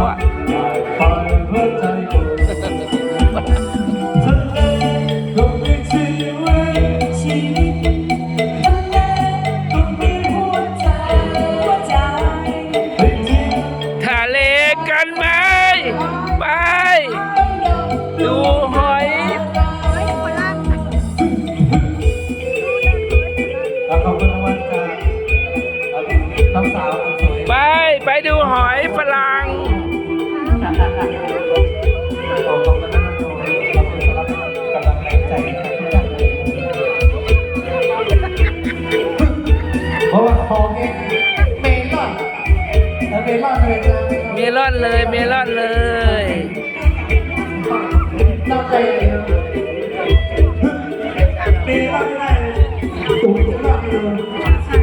วอะทะเลกันไหมไป ดูหอย ไป ไปดูหอยฝรั่ง เพราะว่าคอแกเมลอนเมลอนเลยเมลอนเลยเมลอนเลยตั้งใจเมลอนเลยตุ้มตุ้มเลย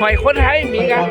หอยคนไทยมีกัน